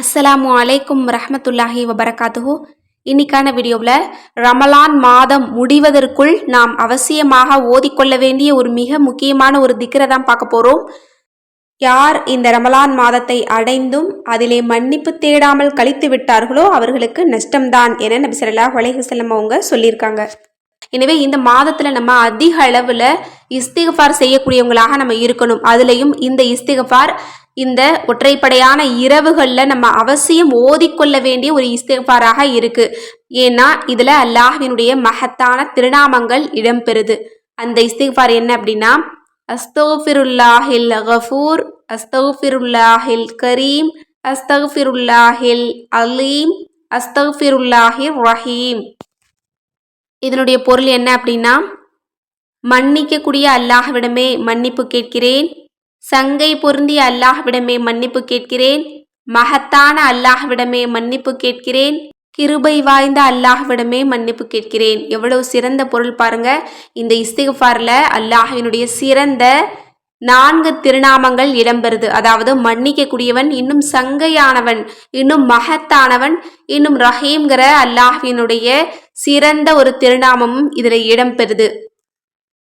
அஸ்ஸலாமு அலைக்கும் ரஹமத்துல்லாஹி வபரகாத்துஹூ. இன்னைக்கான வீடியோவில் ரமலான் மாதம் முடிவதற்குள் நாம் அவசியமாக ஓதிக்கொள்ள வேண்டிய ஒரு மிக முக்கியமான ஒரு திக்கரை தான் பார்க்க போகிறோம் யார் இந்த ரமலான் மாதத்தை அடைந்தும் அதிலே மன்னிப்பு தேடாமல் கழித்து விட்டார்களோ அவர்களுக்கு நஷ்டம்தான் என நபி ஸல்லல்லாஹு வலைஹுசல்லம் அவங்க சொல்லியிருக்காங்க. எனவே இந்த மாதத்தில் நம்ம அதிக அளவில் இஸ்திகஃபார் செய்யக்கூடியவங்களாக நம்ம இருக்கணும். அதுலேயும் இந்த இஸ்திகஃபார் இந்த ஒற்றைப்படையான இரவுகளில் நம்ம அவசியம் ஓதிக்கொள்ள வேண்டிய ஒரு இஸ்திஃபாராக இருக்கு. ஏன்னா இதில் அல்லாஹினுடைய மகத்தான திருநாமங்கள் இடம்பெறுது. அந்த இஸ்திஃபார் என்ன அப்படின்னா அஸ்தோஃபிருல்லாஹில் கஃபூர் அஸ்தோஃபிருல்லாஹில் கரீம் அஸ்தஃபிருல்லாஹில் அலீம் அஸ்தஃபிருல்லாஹிர் ரஹீம். இதனுடைய பொருள் என்ன அப்படின்னா மன்னிக்கக்கூடிய அல்லாஹ்விடமே மன்னிப்பு கேட்கிறேன் சங்கை பொருந்தி அல்லாஹ்விடமே மன்னிப்பு கேட்கிறேன். மகத்தான அல்லாஹ்விடமே மன்னிப்பு கேட்கிறேன். கிருபை வாய்ந்த அல்லாஹ்விடமே மன்னிப்பு கேட்கிறேன். எவ்வளவு சிறந்த பொருள் பாருங்க. இந்த இஸ்திகஃபாரில் அல்லாஹினுடைய சிறந்த நான்கு திருநாமங்கள் இடம்பெறுது. அதாவது மன்னிக்கக்கூடியவன் இன்னும் சங்கையானவன் இன்னும் மகத்தானவன் இன்னும் ரஹீம்ங்கிற அல்லாஹினுடைய சிறந்த ஒரு திருநாமமும் இதில் இடம்பெறுது.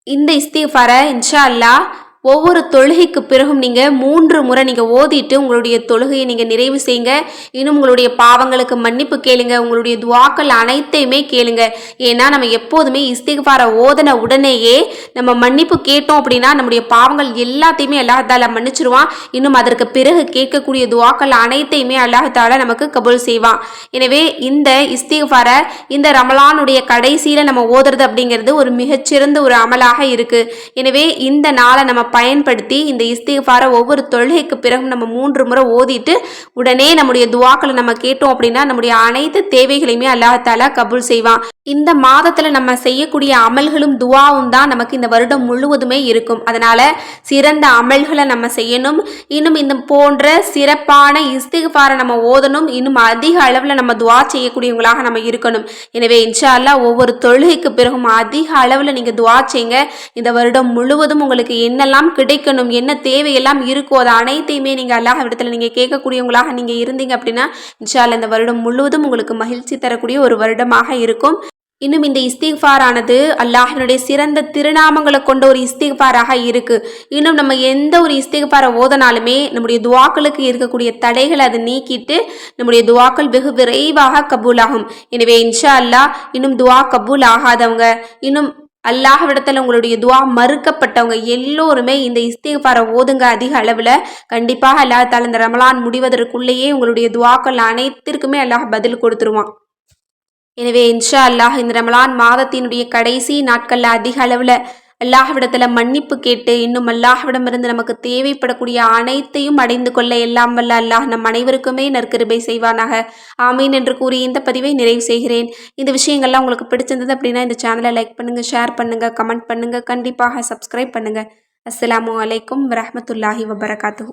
இந்த இஸ்திஃபாரை இன்ஷா அல்லாஹ் ஒவ்வொரு தொழுகைக்கு பிறகும் நீங்கள் மூன்று முறை நீங்கள் ஓதிட்டு உங்களுடைய தொழுகையை நீங்கள் நிறைவு செய்யுங்க. இன்னும் உங்களுடைய பாவங்களுக்கு மன்னிப்பு கேளுங்க. உங்களுடைய துவாக்கள் அனைத்தையுமே கேளுங்க. ஏன்னா நம்ம எப்போதுமே இஸ்திகார ஓதன உடனேயே நம்ம மன்னிப்பு கேட்டோம் அப்படின்னா நம்முடைய பாவங்கள் எல்லாத்தையுமே அல்லாஹால மன்னிச்சிருவான். இன்னும் அதற்கு பிறகு கேட்கக்கூடிய துவாக்கள் அனைத்தையுமே அல்லாஹால நமக்கு கபூல் செய்வான். எனவே இந்த இஸ்திகார இந்த ரமலானுடைய கடைசியில் நம்ம ஓதுறது அப்படிங்கிறது ஒரு மிகச்சிறந்த ஒரு அமலாக இருக்குது எனவே இந்த நாளை நம்ம பயன்படுத்தி இந்த இஸ்திகாரை ஒவ்வொரு தொழுகைக்கு பிறகும் நம்ம மூன்று முறை ஓதிட்டு உடனே நம்முடைய துவாக்களை நம்ம கேட்டோம் அப்படின்னா நம்முடைய அனைத்து தேவைகளையுமே அல்லாஹால கபூல் செய்வான். இந்த மாதத்தில் நம்ம செய்யக்கூடிய அமல்களும் துவாவும் தான் நமக்கு இந்த வருடம் முழுவதுமே இருக்கும். அதனால சிறந்த அமல்களை நம்ம செய்யணும். இன்னும் இந்த போன்ற சிறப்பான இஸ்திகாரை நம்ம ஓதணும். இன்னும் அதிக அளவில் நம்ம துவா செய்யக்கூடியவங்களாக நம்ம இருக்கணும். எனவே இன்ஷா ஒவ்வொரு தொழுகைக்கு பிறகும் அதிக அளவில் நீங்கள் துவா செய்யுங்க. இந்த வருடம் முழுவதும் உங்களுக்கு என்னெல்லாம் கிடைக்கணும். என்ன தேவையெல்லாம் இருக்கோ அது அனைத்தையுமே நீங்கள் அல்லாஹ் விடத்தில் நீங்கள் கேட்கக்கூடியவங்களாக நீங்கள் இருந்தீங்க அப்படின்னா இன்ஷா இந்த வருடம் முழுவதும் உங்களுக்கு மகிழ்ச்சி தரக்கூடிய ஒரு வருடமாக இருக்கும். இன்னும் இந்த இஸ்திஃபாரானது அல்லாஹினுடைய சிறந்த திருநாமங்களை கொண்ட ஒரு இஸ்திஃபாராக இருக்கு. இன்னும் நம்ம எந்த ஒரு இஸ்திஃபாரை ஓதனாலுமே நம்முடைய துவாக்களுக்கு இருக்கக்கூடிய தடைகளை அதை நீக்கிட்டு நம்முடைய துவாக்கள் வெகு விரைவாக கபூலாகும். எனவே இன்ஷா அல்லாஹ் இன்னும் துவா கபூல் ஆகாதவங்க இன்னும் அல்லாஹ்விடத்தில் உங்களுடைய துவா மறுக்கப்பட்டவங்க எல்லோருமே இந்த இஸ்திகாரை ஓதுங்க அதிக அளவில். கண்டிப்பாக அல்லாஹ் தால இந்த ரமலான் முடிவதற்குள்ளேயே உங்களுடைய துவாக்கள் அனைத்திற்குமே அல்லாஹ் பதில் கொடுத்துருவான். எனவே இன்ஷா அல்லாஹ் இந்த ரமலான் மாதத்தினுடைய கடைசி நாட்களில் அதிக அளவில் அல்லாஹ்விடத்தில் மன்னிப்பு கேட்டு இன்னும் அல்லாஹ்விடமிருந்து நமக்கு தேவைப்படக்கூடிய அனைத்தையும் அடைந்து கொள்ள எல்லாம் வல்ல அல்லாஹ் நம் அனைவருக்குமே நற்கிருபை செய்வானாக. ஆமீன் என்று கூறி இந்த பதிவை நிறைவு செய்கிறேன். இந்த விஷயங்கள்லாம் உங்களுக்கு பிடிச்சிருந்தது அப்படின்னா இந்த சேனலை லைக் பண்ணுங்கள் ஷேர் பண்ணுங்கள் கமெண்ட் பண்ணுங்கள் கண்டிப்பாக சப்ஸ்கிரைப் பண்ணுங்கள் அஸ்ஸலாமு அலைக்கும் வரமத்துல்லாஹி வபரகாத்து